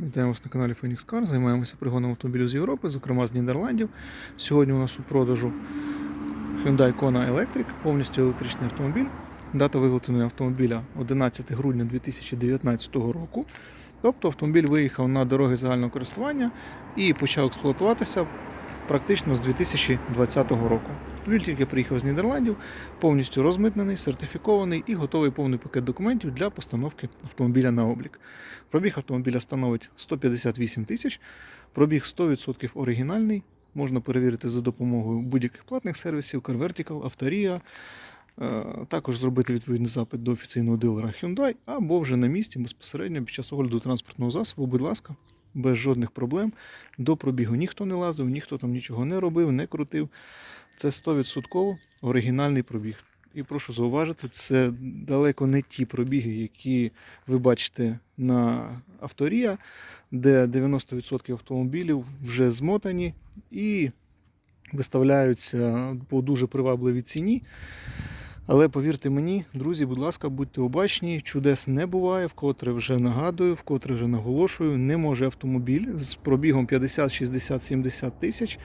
Вітаємо вас на каналі Phoenix Car. Займаємося пригоном автомобілів з Європи, зокрема з Нідерландів. Сьогодні у нас у продажу Hyundai Kona Electric, повністю електричний автомобіль. Дата виготовлення автомобіля 11 грудня 2019 року. Тобто автомобіль виїхав на дороги загального користування і почав експлуатуватися практично з 2020 року. Автомобіль тільки приїхав з Нідерландів, повністю розмитнений, сертифікований і готовий повний пакет документів для постановки автомобіля на облік. Пробіг автомобіля становить 158 тисяч, пробіг 100% оригінальний. Можна перевірити за допомогою будь-яких платних сервісів, CarVertical, Авторія, е, також зробити відповідний запит до офіційного дилера Hyundai, або вже на місці безпосередньо під час огляду транспортного засобу, будь ласка, без жодних проблем. До пробігу ніхто не лазив, ніхто там нічого не робив, не крутив. Це 100% оригінальний пробіг. І прошу зауважити, це далеко не ті пробіги, які ви бачите на авторія, де 90% автомобілів вже змотані і виставляються по дуже привабливій ціні. Але повірте мені, друзі, будь ласка, будьте обачні, чудес не буває, вкотре вже нагадую, вкотре вже наголошую, не може автомобіль з пробігом 50, 60, 70 тисяч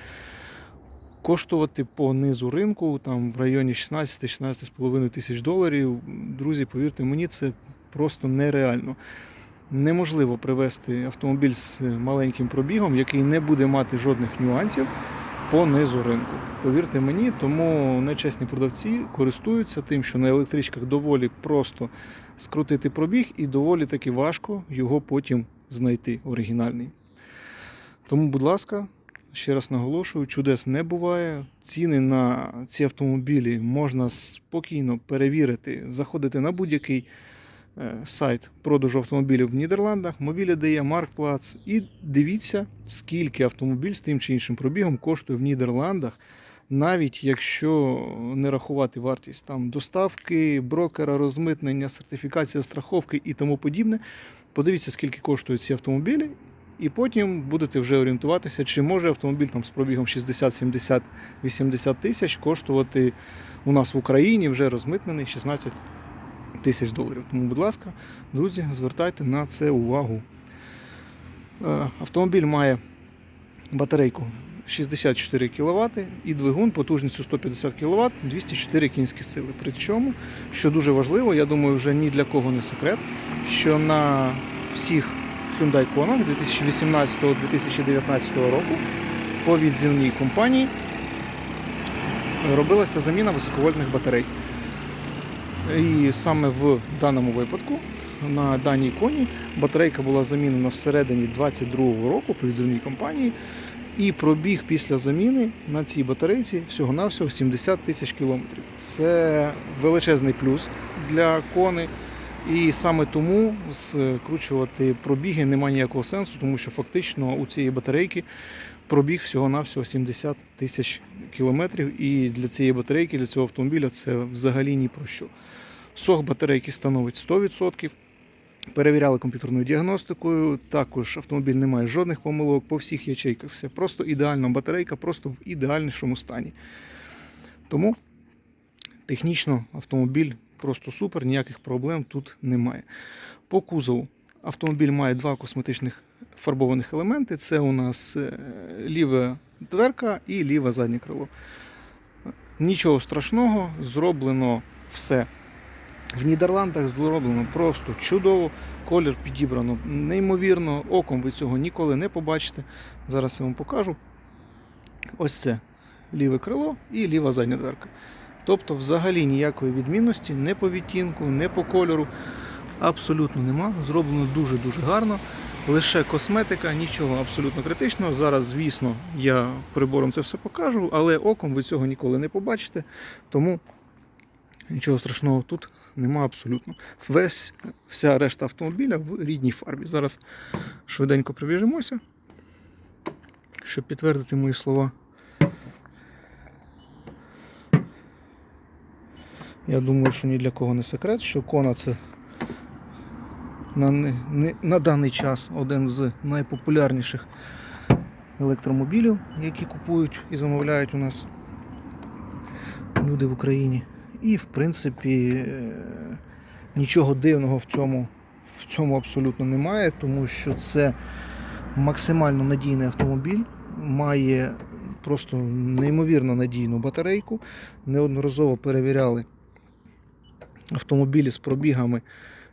коштувати по низу ринку там в районі 16-16,5 тисяч доларів. Друзі, повірте мені, це просто нереально. Неможливо привезти автомобіль з маленьким пробігом, який не буде мати жодних нюансів по низу ринку. Повірте мені, тому нечесні продавці користуються тим, що на електричках доволі просто скрутити пробіг і доволі таки важко його потім знайти оригінальний. Тому, будь ласка, ще раз наголошую, чудес не буває. Ціни на ці автомобілі можна спокійно перевірити, заходити на будь-який сайт продажу автомобілів в Нідерландах, мобілі дає Маркплац, і дивіться, скільки автомобіль з тим чи іншим пробігом коштує в Нідерландах, навіть якщо не рахувати вартість там доставки, брокера, розмитнення, сертифікація страховки і тому подібне. Подивіться, скільки коштують ці автомобілі, і потім будете вже орієнтуватися, чи може автомобіль там з пробігом 60, 70, 80 тисяч коштувати у нас в Україні вже розмитнений 16 тисяч доларів. Тому, будь ласка, друзі, звертайте на це увагу. Е, Автомобіль має батарейку 64 кВт і двигун потужністю 150 кВт, 204 кінські сили. Причому, що дуже важливо, я думаю, вже ні для кого не секрет, що на всіх Hyundai Kona 2018-2019 року по відзивній компанії робилася заміна високовольтних батарей. І саме в даному випадку на даній коні батарейка була замінена всередині 22-го року по відзивній компанії. І пробіг після заміни на цій батарейці всього-навсього 70 тисяч кілометрів. Це величезний плюс для кони. І саме тому скручувати пробіги немає ніякого сенсу, тому що фактично у цієї батарейки пробіг всього-навсього 70 тисяч кілометрів. І для цієї батарейки, для цього автомобіля це взагалі ні про що. Сох батарейки становить 100%. Перевіряли комп'ютерною діагностикою. Також автомобіль не має жодних помилок по всіх ячейках. Все просто ідеальна батарейка, просто в ідеальнішому стані. Тому технічно автомобіль просто супер, ніяких проблем тут немає. По кузову автомобіль має два косметичних фарбованих елементи. Це у нас е, ліва дверка і ліве заднє крило. Нічого страшного, зроблено все. В Нідерландах зроблено просто чудово, колір підібрано неймовірно, оком ви цього ніколи не побачите. Зараз я вам покажу. Ось це ліве крило і ліва задня дверка. Тобто, взагалі ніякої відмінності не по відтінку, не по кольору. Абсолютно нема. Зроблено дуже-дуже гарно. Лише косметика, нічого абсолютно критичного. Зараз, звісно, я прибором це все покажу, але оком ви цього ніколи не побачите. Тому нічого страшного тут нема абсолютно. Весь вся решта автомобіля в рідній фарбі. Зараз швиденько прибіжимося, щоб підтвердити мої слова. Я думаю, що ні для кого не секрет, що Кона це на, не- на даний час один з найпопулярніших електромобілів, які купують і замовляють у нас люди в Україні. І в принципі е, нічого дивного в цьому, в цьому абсолютно немає, тому що це максимально надійний автомобіль, має просто неймовірно надійну батарейку. Неодноразово перевіряли автомобілі з пробігами,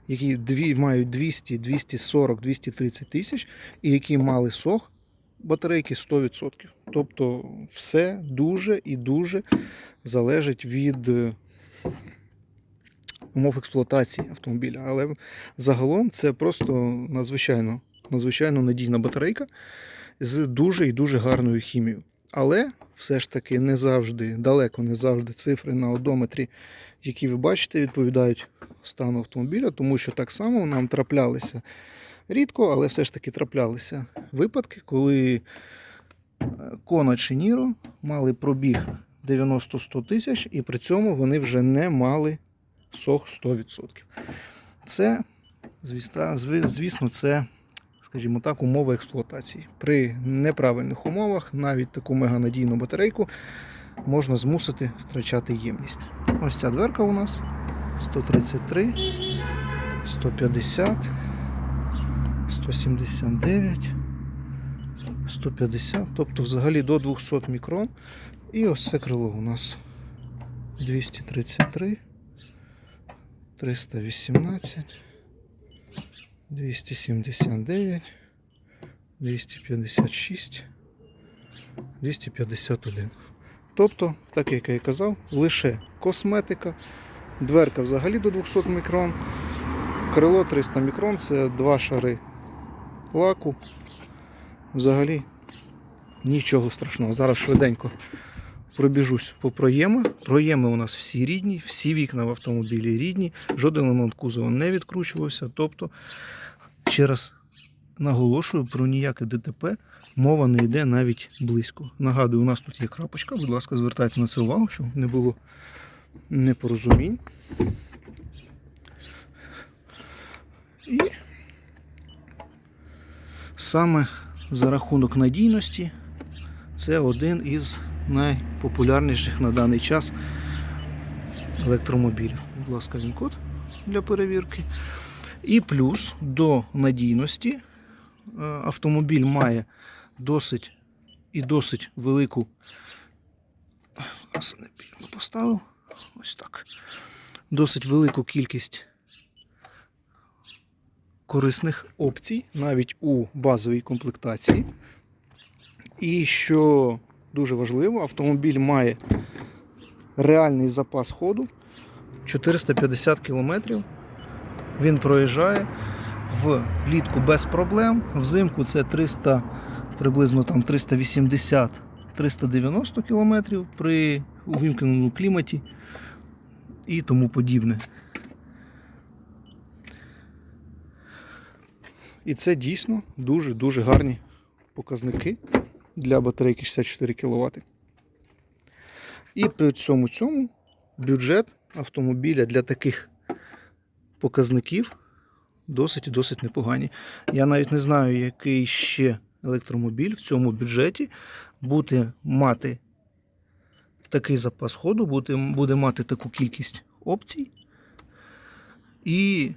які дві, мають 200, 240, 230 тисяч, і які мали сох батарейки 100%. Тобто все дуже і дуже залежить від е, умов експлуатації автомобіля. Але загалом це просто надзвичайно, надзвичайно надійна батарейка з дуже і дуже гарною хімією. Але все ж таки не завжди, далеко не завжди цифри на одометрі, які ви бачите, відповідають стану автомобіля, тому що так само нам траплялися рідко, але все ж таки траплялися випадки, коли е, Кона чи Ніро мали пробіг 90-100 тисяч, і при цьому вони вже не мали сох 100%. Це, звісно, це, скажімо так, умови експлуатації. При неправильних умовах навіть таку меганадійну батарейку можна змусити втрачати ємність. Ось ця дверка у нас 133, 150, 179, 150, тобто взагалі до 200 мікрон. І ось це крило у нас 233, 318, 279, 256, 251. Тобто, так як я і казав, лише косметика, дверка взагалі до 200 мікрон, крило 300 мікрон це два шари лаку. Взагалі нічого страшного. Зараз швиденько пробіжусь по проємах. Проєми у нас всі рідні, всі вікна в автомобілі рідні, жоден елемент кузова не відкручувався. Тобто, ще раз наголошую, про ніяке ДТП мова не йде навіть близько. Нагадую, у нас тут є крапочка, будь ласка, звертайте на це увагу, щоб не було непорозумінь. І саме за рахунок надійності це один із найпопулярніших на даний час електромобілів. Будь ласка, він код для перевірки. І плюс до надійності е, автомобіль має досить і досить велику. Поставив. Ось так. Досить велику кількість корисних опцій навіть у базовій комплектації. І що дуже важливо, автомобіль має реальний запас ходу 450 км. Він проїжджає влітку без проблем. Взимку це 300, приблизно там 380-390 км при увімкненому кліматі і тому подібне. І це дійсно дуже-дуже гарні показники для батарейки 64 кВт. І при цьому цьому бюджет автомобіля для таких показників досить і досить непогані. Я навіть не знаю, який ще електромобіль в цьому бюджеті буде мати такий запас ходу, буде, буде мати таку кількість опцій і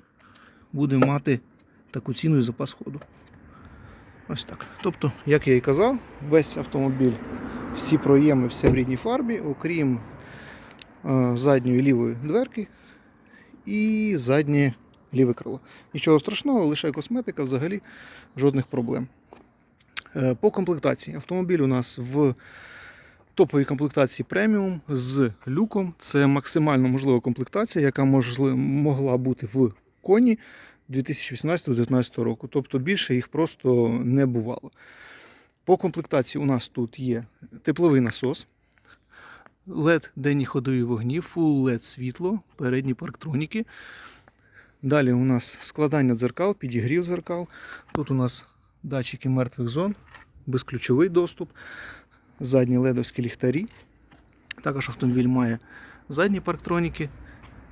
буде мати таку ціну і запас ходу. Ось так. Тобто, як я і казав, весь автомобіль, всі проєми, все в рідній фарбі, окрім е, задньої лівої дверки і заднє ліве крило. Нічого страшного, лише косметика, взагалі жодних проблем. Е, По комплектації. Автомобіль у нас в топовій комплектації преміум з люком. Це максимально можлива комплектація, яка могла бути в коні 2018-2019 року. Тобто більше їх просто не бувало. По комплектації у нас тут є тепловий насос, LED денні ходові вогні, Full LED світло, передні парктроніки. Далі у нас складання дзеркал, підігрів дзеркал. Тут у нас датчики мертвих зон, безключовий доступ, задні ледовські ліхтарі. Також автомобіль має задні парктроніки,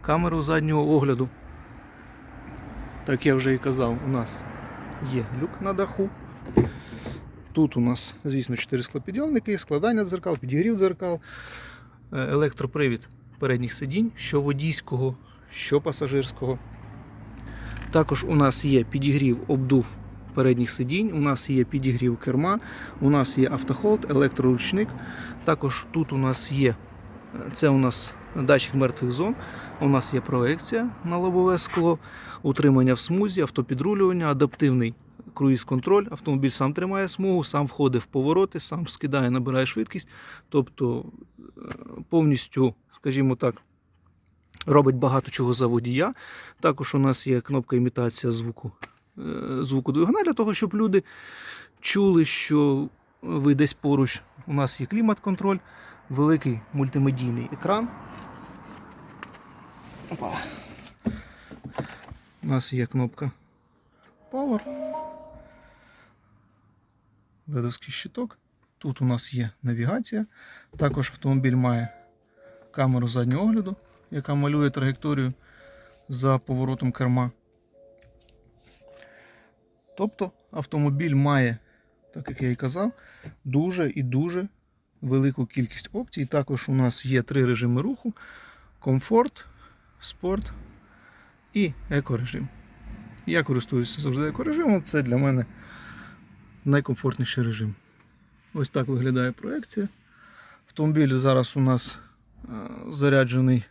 камеру заднього огляду. Так я вже і казав, у нас є люк на даху. Тут у нас, звісно, 4 склопідйомники, складання дзеркал, підігрів дзеркал, е, електропривід передніх сидінь, що водійського, що пасажирського. Також у нас є підігрів обдув передніх сидінь, у нас є підігрів керма, у нас є автохолд, електроручник. Також тут у нас є це у нас датчик мертвих зон. У нас є проекція на лобове скло, утримання в смузі, автопідрулювання, адаптивний круїз-контроль. Автомобіль сам тримає смугу, сам входить в повороти, сам скидає, набирає швидкість. Тобто е, повністю, скажімо так, робить багато чого за водія. Також у нас є кнопка імітація звуку, е, звуку двигуна для того, щоб люди чули, що ви десь поруч. У нас є клімат-контроль, великий мультимедійний екран. Опа. У нас є кнопка Power. Ледовський щиток. Тут у нас є навігація. Також автомобіль має камеру заднього огляду, яка малює траєкторію за поворотом керма. Тобто автомобіль має, так як я і казав, дуже і дуже велику кількість опцій. Також у нас є три режими руху: комфорт, спорт і екорежим. Я користуюся завжди екорежимом, це для мене найкомфортніший режим. Ось так виглядає проекція. Автомобіль зараз у нас е, заряджений,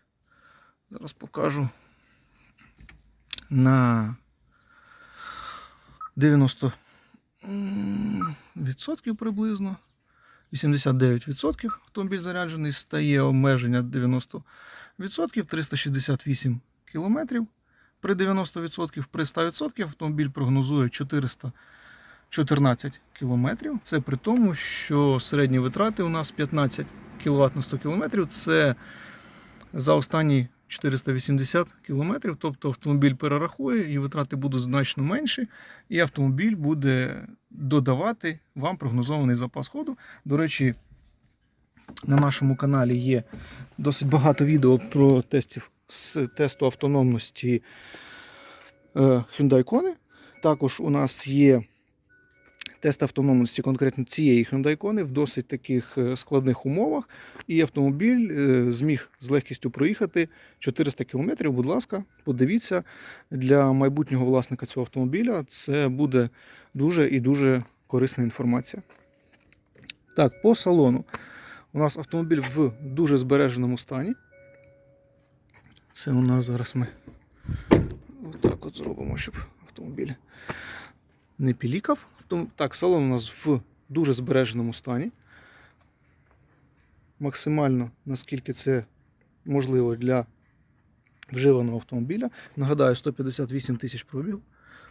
зараз покажу, на 90% відсотків приблизно. 89% автомобіль заряджений, стає обмеження 90%, 368 км. При 90%, при 100% автомобіль прогнозує 414 км. Це при тому, що середні витрати у нас 15 кВт на 100 км. Це за останні 480 км. Тобто автомобіль перерахує і витрати будуть значно менші, і автомобіль буде додавати вам прогнозований запас ходу. До речі, на нашому каналі є досить багато відео про тестів з тесту автономності е, Hyundai Kona. Також у нас є тест автономності конкретно цієї Hyundai Kona в досить таких е, складних умовах. І автомобіль е, зміг з легкістю проїхати 400 км. Будь ласка, подивіться, для майбутнього власника цього автомобіля це буде дуже і дуже корисна інформація. Так, по салону. У нас автомобіль в дуже збереженому стані. Це у нас зараз ми отак от зробимо, щоб автомобіль не пілікав. Так, салон у нас в дуже збереженому стані. Максимально, наскільки це можливо для вживаного автомобіля. Нагадаю, 158 тисяч пробігу.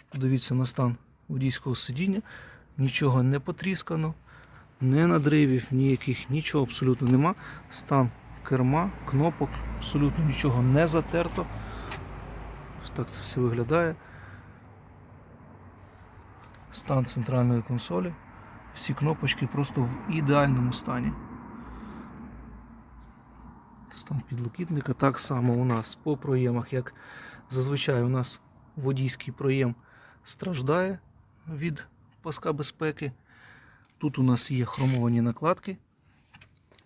Подивіться на стан водійського сидіння. Нічого не потріскано, не надривів, ніяких, нічого абсолютно нема. Стан керма, кнопок, абсолютно нічого не затерто. Ось так це все виглядає. Стан центральної консолі. Всі кнопочки просто в ідеальному стані. Стан підлокітника так само у нас по проємах, як зазвичай у нас водійський проєм страждає від паска безпеки. Тут у нас є хромовані накладки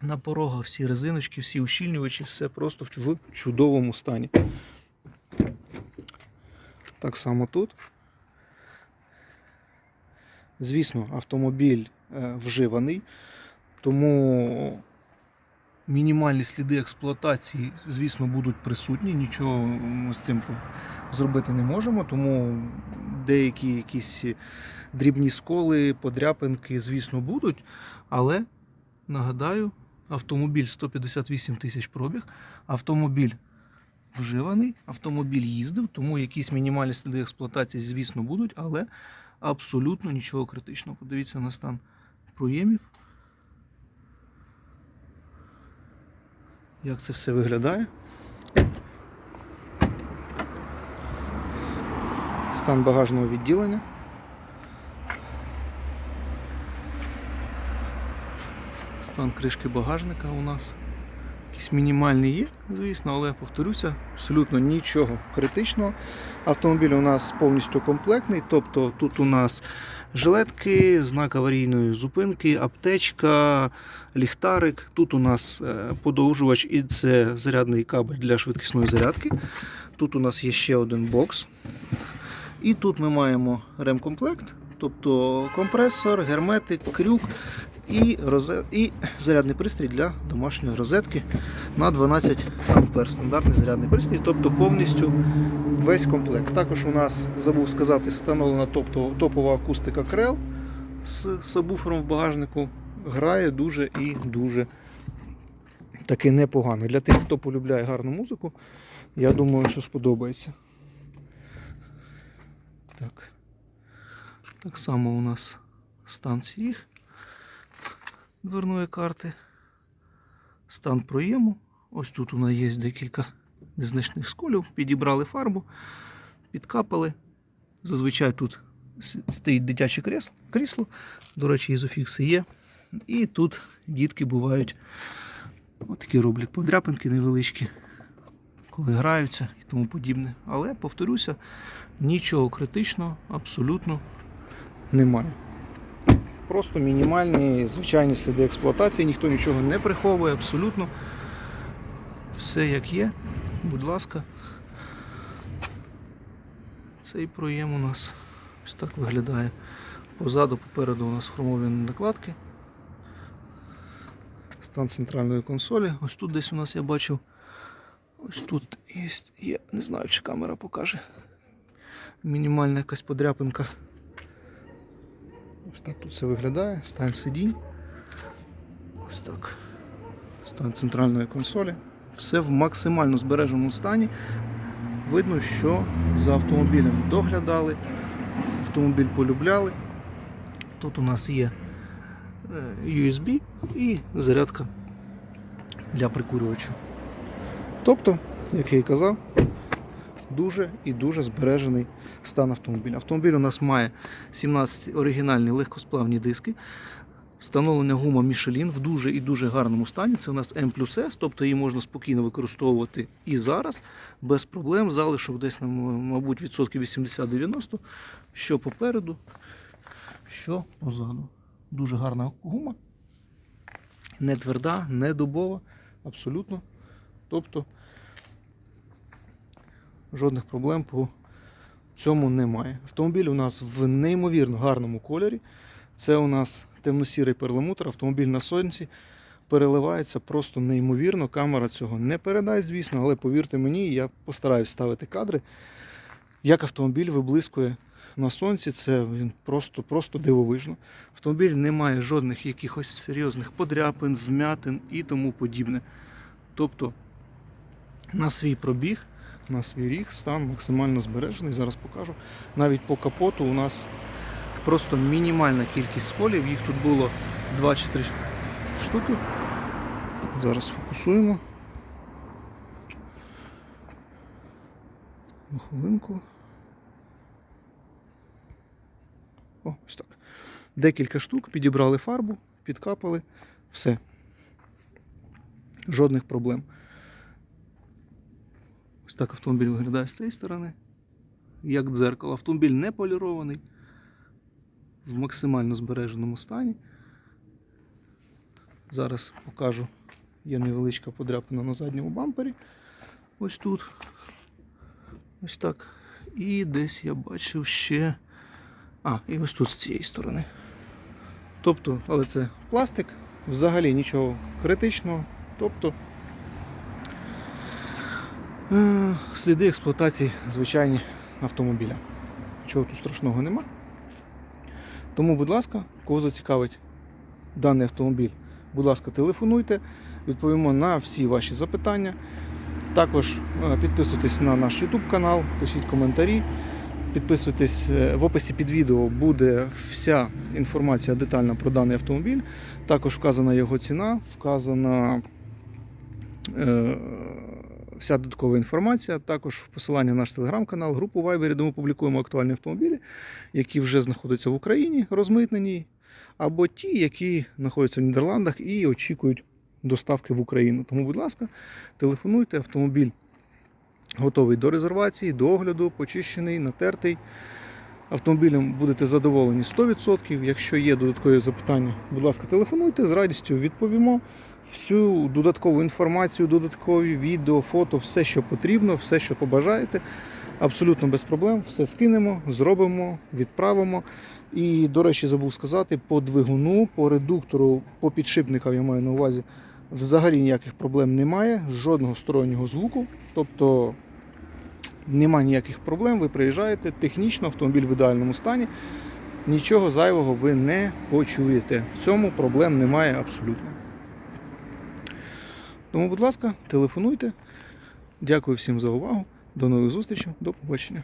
на порогах, всі резиночки, всі ущільнювачі, все просто в чудовому стані. Так само тут. Звісно, автомобіль е, вживаний, тому мінімальні сліди експлуатації, звісно, будуть присутні. Нічого ми з цим зробити не можемо, тому деякі якісь дрібні сколи, подряпинки, звісно, будуть. Але нагадаю, автомобіль 158 тисяч пробіг, автомобіль вживаний, автомобіль їздив, тому якісь мінімальні сліди експлуатації, звісно, будуть, але абсолютно нічого критичного. Подивіться на стан проємів. Як це все виглядає? Стан багажного відділення. Стан кришки багажника у нас. Якісь мінімальні є, звісно, але повторюся, абсолютно нічого критичного. Автомобіль у нас повністю комплектний, тобто тут у нас жилетки, знак аварійної зупинки, аптечка, ліхтарик. Тут у нас е, подовжувач і це зарядний кабель для швидкісної зарядки. Тут у нас є ще один бокс. І тут ми маємо ремкомплект, тобто компресор, герметик, крюк і, розе... і зарядний пристрій для домашньої розетки на 12 ампер. Стандартний зарядний пристрій, тобто повністю весь комплект. Також у нас забув сказати, встановлена тобто, топова акустика Крел з сабвуфером в багажнику. Грає дуже і дуже таки непогано. Для тих, хто полюбляє гарну музику, я думаю, що сподобається. Так. Так само у нас стан їх дверної карти. Стан проєму. Ось тут у нас є декілька незначних сколів. Підібрали фарбу, підкапали. Зазвичай тут стоїть дитяче крісло. До речі, ізофікси є. І тут дітки бувають отакі роблять подряпинки невеличкі, коли граються і тому подібне. Але, повторюся, нічого критичного абсолютно немає. Просто мінімальні звичайні сліди експлуатації, ніхто нічого не приховує, абсолютно. Все як є. Будь ласка. Цей проєм у нас ось так виглядає. Позаду, попереду у нас хромові накладки. Стан центральної консолі. Ось тут десь у нас я бачив. Ось тут є, є не знаю, чи камера покаже. Мінімальна якась подряпинка. Ось так тут все виглядає. Стан сидінь. Ось так. Стан центральної консолі. Все в максимально збереженому стані. Видно, що за автомобілем доглядали, автомобіль полюбляли. Тут у нас є е, USB і зарядка для прикурювача. Тобто, як я і казав, дуже і дуже збережений стан автомобіля. Автомобіль у нас має 17 оригінальні легкосплавні диски. Встановлена гума Michelin в дуже і дуже гарному стані. Це у нас M плюс S, тобто її можна спокійно використовувати і зараз, без проблем. Залишок десь, мабуть, відсотків 80-90, що попереду, що позаду. Дуже гарна гума. Не тверда, не дубова, абсолютно. Тобто жодних проблем по цьому немає. Автомобіль у нас в неймовірно гарному кольорі. Це у нас темно-сірий перламутр, автомобіль на сонці переливається просто неймовірно. Камера цього не передасть, звісно, але повірте мені, я постараюсь ставити кадри. Як автомобіль виблискує на сонці, це він просто, просто дивовижно. Автомобіль не має жодних якихось серйозних подряпин, вмятин і тому подібне. Тобто на свій пробіг, на свій ріг стан максимально збережений. Зараз покажу. Навіть по капоту у нас просто мінімальна кількість сколів. Їх тут було 2 чи 3 штуки. Зараз фокусуємо. На хвилинку. О, ось так. Декілька штук, підібрали фарбу, підкапали, все. Жодних проблем. Так автомобіль виглядає з цієї сторони. Як дзеркало. Автомобіль не полірований, в максимально збереженому стані. Зараз покажу. Є невеличка подряпина на задньому бампері. Ось тут. Ось так. І десь я бачив ще. А, і ось тут з цієї сторони. Тобто, але це пластик, взагалі нічого критичного. Тобто сліди експлуатації звичайні автомобіля. Чого тут страшного нема. Тому, будь ласка, кого зацікавить даний автомобіль, будь ласка, телефонуйте, відповімо на всі ваші запитання. Також е, підписуйтесь на наш YouTube канал, пишіть коментарі. Підписуйтесь е, в описі під відео буде вся інформація детальна про даний автомобіль. Також вказана його ціна, вказана е, вся додаткова інформація. Також посилання на наш телеграм-канал, групу Viber, де ми публікуємо актуальні автомобілі, які вже знаходяться в Україні, розмитнені, або ті, які знаходяться в Нідерландах і очікують доставки в Україну. Тому, будь ласка, телефонуйте, автомобіль готовий до резервації, до огляду, почищений, натертий. Автомобілем будете задоволені 100%. Якщо є додаткові запитання, будь ласка, телефонуйте, з радістю відповімо. Всю додаткову інформацію, додаткові відео, фото, все, що потрібно, все, що побажаєте. Абсолютно без проблем, все скинемо, зробимо, відправимо. І, до речі, забув сказати, по двигуну, по редуктору, по підшипникам я маю на увазі, взагалі ніяких проблем немає, жодного стороннього звуку. Тобто немає ніяких проблем, ви приїжджаєте, технічно автомобіль в ідеальному стані, нічого зайвого ви не почуєте. В цьому проблем немає абсолютно. Тому, будь ласка, телефонуйте. Дякую всім за увагу. До нових зустрічей, до побачення.